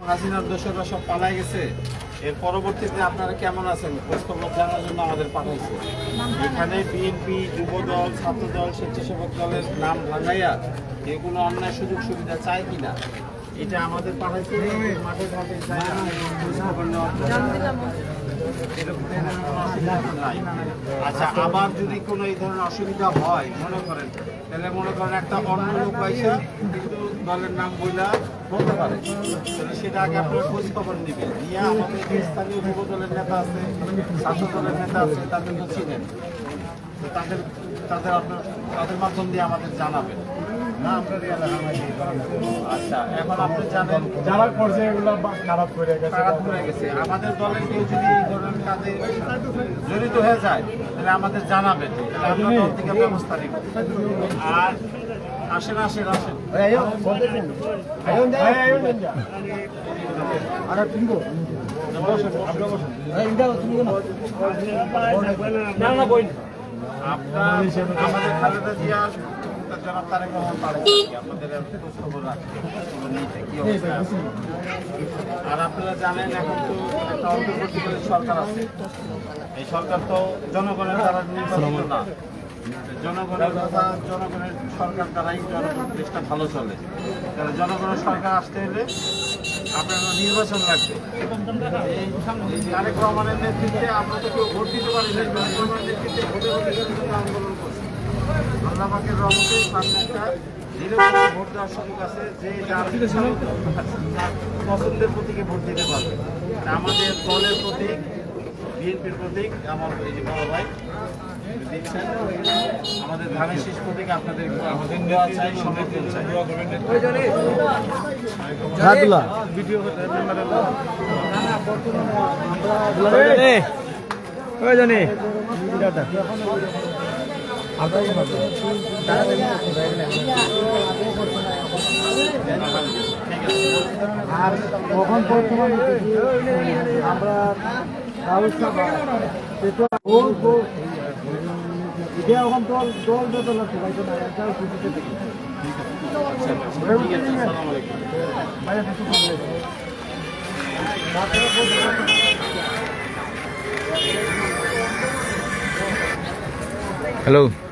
হাসিনার দোষরা সব পালাই গেছে। এর পরবর্তীতে আপনারা কেমন আছেন? খোঁজখবর জানার জন্য আমাদের পাঠাইছে। এখানে বিএনপি, যুবদল, ছাত্রদল, স্বেচ্ছাসেবক দলের নাম ভাঙাইয়া এগুলো অন্যায় সুযোগ সুবিধা চায় কিনা? এটা আমাদের পাঠাইছে মাঠে ঘাটে। আচ্ছা আবার যদি কোনো এই ধরনের অসুবিধা হয় মনে করেন তাহলে মনে করেন একটা অন্য লোক পয়সা কিন্তু দলের নাম বইলা বলতে পারে তাহলে সেটা আগে আপনার খোঁজ খবর নেবেন নিয়ে আমাদের যে স্থানীয় যুব দলের নেতা আছে শাসক দলের নেতা আছে তাদের তো চিনেন তাদের তাদের আপনার তাদের মাধ্যম দিয়ে আমাদের জানাবেন আচ্ছা এখন আপনি জানেন যারা করছে এগুলো খারাপ করে গেছে খারাপ গেছে। আমাদের দলের কেউ যদি এই ধরনের কাজে জড়িত হয়ে যায় তাহলে আমাদের জানাবেন। তাহলে আমরা দল থেকে ব্যবস্থা নিব। আর আসেন আসেন আসেন। আরে তুমবো না না বই আপনার আমাদের খালেদা জিয়া আর আপনারা জানেন এখন তো একটা সরকার এই সরকার তো জনগণের দ্বারা না। জনগণের জনগণের সরকার দ্বারাই ভালো চলে। জনগণের সরকার আসতে হলে আপনারা নির্বাচন লাগবে। তারেক রহমানের নেতৃত্বে আমরা তো ভোট দিতে পারি না তারেক রহমানের নেতৃত্বে ভোটের আন্দোলন করছি। আল্লাহ পাকের রহমতে নিরপেক্ষ ভোট দেওয়ার সুযোগ আছে যে যার পছন্দের প্রতীকে ভোট দিতে পারবে। আমাদের দলের প্রতীক বিএনপির প্রতীক আমার এই যে বড় ভাই আমাদের ধানের শেষ প্রতীক আপনাদের চাই সমর্থন চাই। ভিডিও মেম্বারের ওই জানি। আর কখন বর্তমানে আমরা ব্যবস্থা এটা এখন দল দল বেতন আছে, ভাই তো না একটা দেখি। ঠিক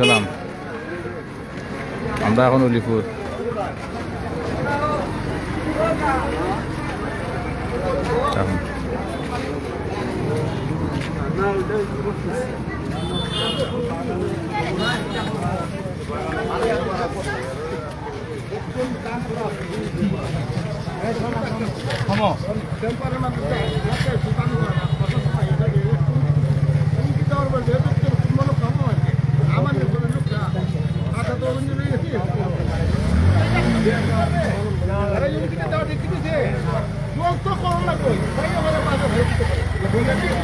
সালাম আমরা এখন উলিপুর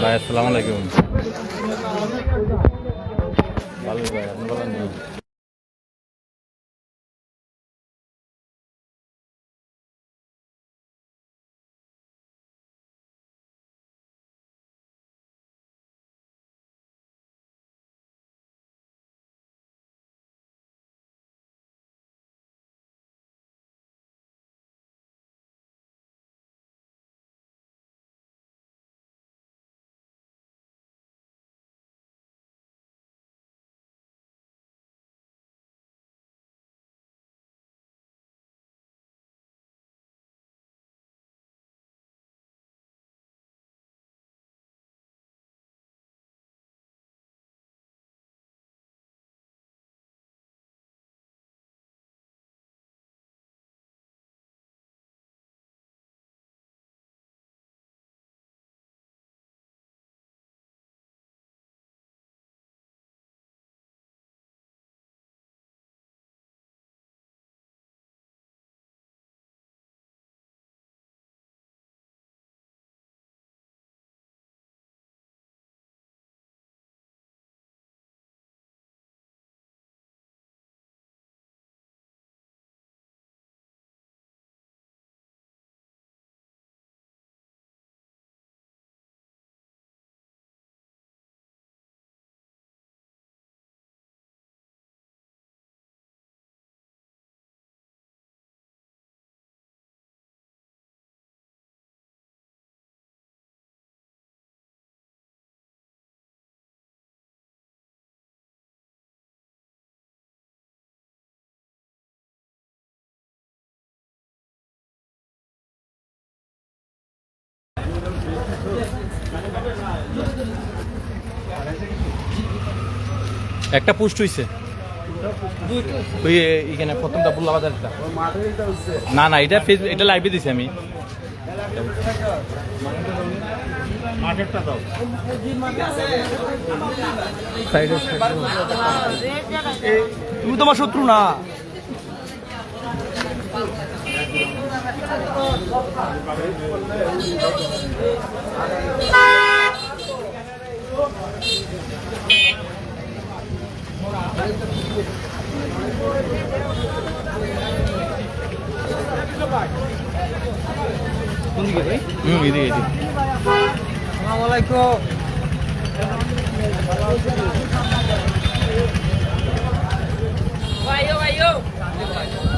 ভাই আসসালামু আলাইকুম। ভালো ভাই আপনি একটা পোস্ট হইছে। এখানে প্রথমটা বুল্লা বাজারটা। না না এটা ফেস এটা লাইভে দিছি আমি। তুমি তোমার শত্রু না। হুম এদিকে এদিকে আসসালামু আলাইকুম ভাইও ভাইও